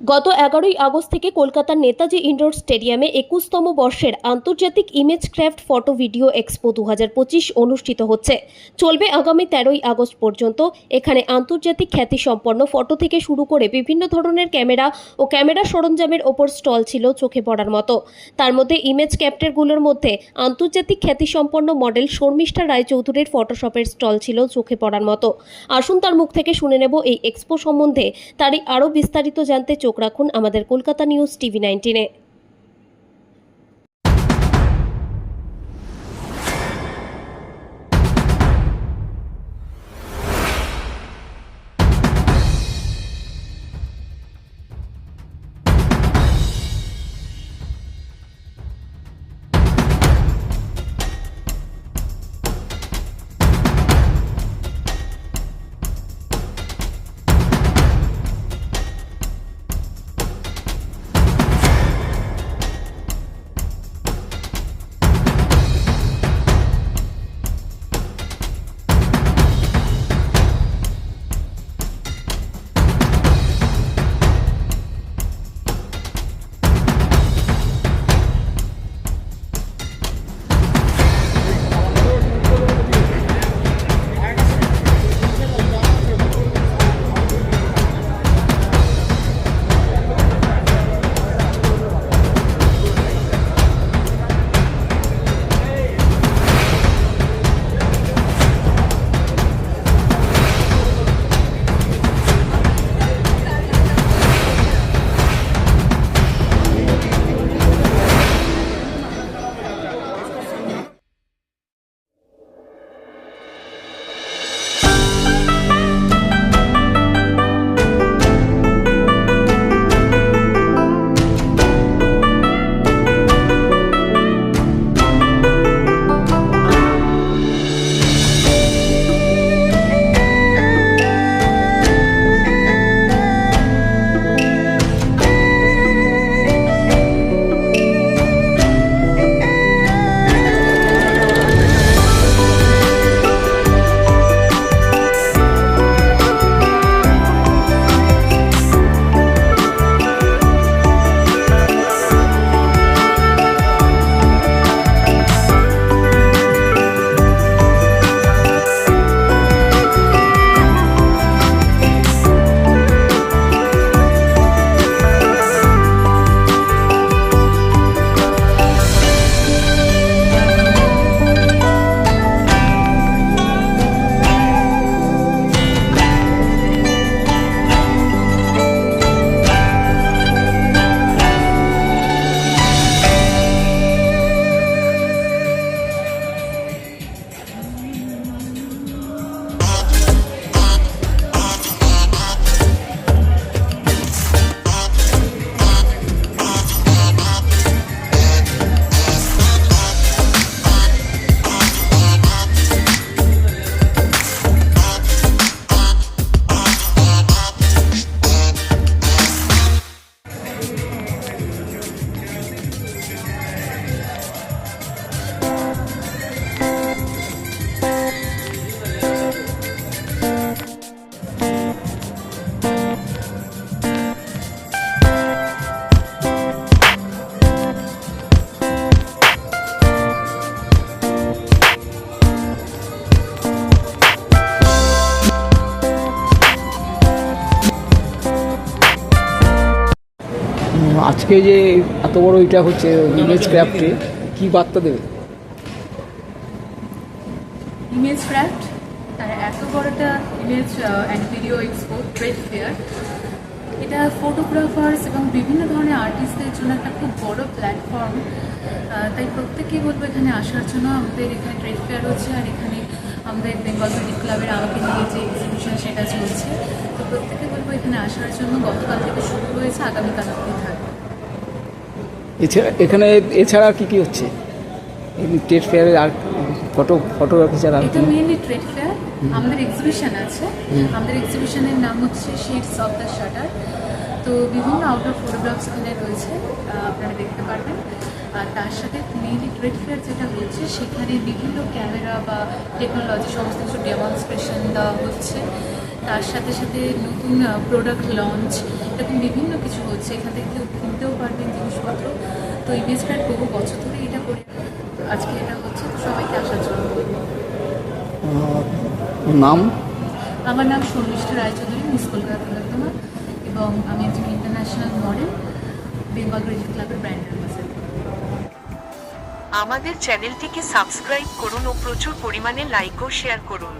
গত এগারোই আগস্ট থেকে কলকাতার নেতাজি ইনডোর স্টেডিয়ামে একুশতম বর্ষের আন্তর্জাতিক image craft photo video expo দু হাজার পঁচিশ অনুষ্ঠিত হচ্ছে। চলবে আগামী তেরোই আগস্ট পর্যন্ত। এখানে আন্তর্জাতিক খ্যাতিসম্পন্ন ফটো থেকে শুরু করে বিভিন্ন ধরনের ক্যামেরা ও ক্যামেরা সরঞ্জামের ওপর স্টল ছিল চোখে পড়ার মতো। তার মধ্যে ইমেজ ক্যাপ্টারগুলোর মধ্যে আন্তর্জাতিক খ্যাতিসম্পন্ন মডেল শর্মিষ্ঠা রায়চৌধুরীর ফটোশপের স্টল ছিল চোখে পড়ার মতো। আসুন তার মুখ থেকে শুনে নেব এই এক্সপো সম্বন্ধে। তারই আরও বিস্তারিত জানতে চোখ রাখুন আমাদের কলকাতা নিউজ টিভি নাইনটিনে। আজকে যে এত বড় এটা হচ্ছে ইমেজ ক্রাফটে কি বার্তা দেবে? ইমেজ ক্রাফট আর এত বড় একটা image and video expo trade fair এটা ফটোগ্রাফার্স এবং বিভিন্ন ধরনের আর্টিস্টদের জন্য একটা খুব বড় প্ল্যাটফর্ম তাই প্রত্যেকেই বলব এখানে আসার জন্য আমাদের এখানে ট্রেড ফেয়ার হচ্ছে, আর এখানে আমাদের বেঙ্গল ক্রিকেট ক্লাবের আমাকে নিয়ে যে এক্সিবিশন সেটা চলছে। তো প্রত্যেকে বলব এখানে আসার জন্য গতকাল থেকে শুরু হয়েছে, আগামীকাল অবধি থাকবে। এছাড়া এখানে এছাড়া কি কি হচ্ছে? টেট ফেয়ারে আর ফটো ফটোগ্রাফি ছাড়া এটা মেইনলি ট্রেড ফেয়ার আমাদের এক্সিবিশন আছে। আমাদের এক্সিবিশনের নাম হচ্ছে শেডস অফ দ্য শাটার তো বিভিন্ন আউটডোর ফটোগ্রাফস এখানে রয়েছে আপনারা দেখতে পারবেন। আর তার সাথে মেইনলি ট্রেড ফেয়ার যেটা হচ্ছে সেখানে বিভিন্ন ক্যামেরা বা টেকনোলজি সমস্ত কিছু ডেমনস্ট্রেশন দেওয়া হচ্ছে। তার সাথে সাথে নতুন প্রোডাক্ট লঞ্চ এরকম বিভিন্ন কিছু হচ্ছে। এখান থেকে কেউ কিনতেও পারবেন জিনিসপত্র। তো ইমেজ ফ্ল্যাট বহু বছর ধরে এটা করে আজকে এটা হচ্ছে। তো সবাইকে আসার জন্য। নাম? আমার নাম শর্মিষ্ঠা রায়চৌধুরী মিস কলকাতা তিলোত্তমা এবং আমি একজন ইন্টারন্যাশনাল মডেল বেঙ্গল গ্রেজুয়েট ক্লাবের ব্র্যান্ড অ্যাম্বাসেডর আমাদের চ্যানেলটিকে সাবস্ক্রাইব করুন ও প্রচুর পরিমাণে লাইক ও শেয়ার করুন।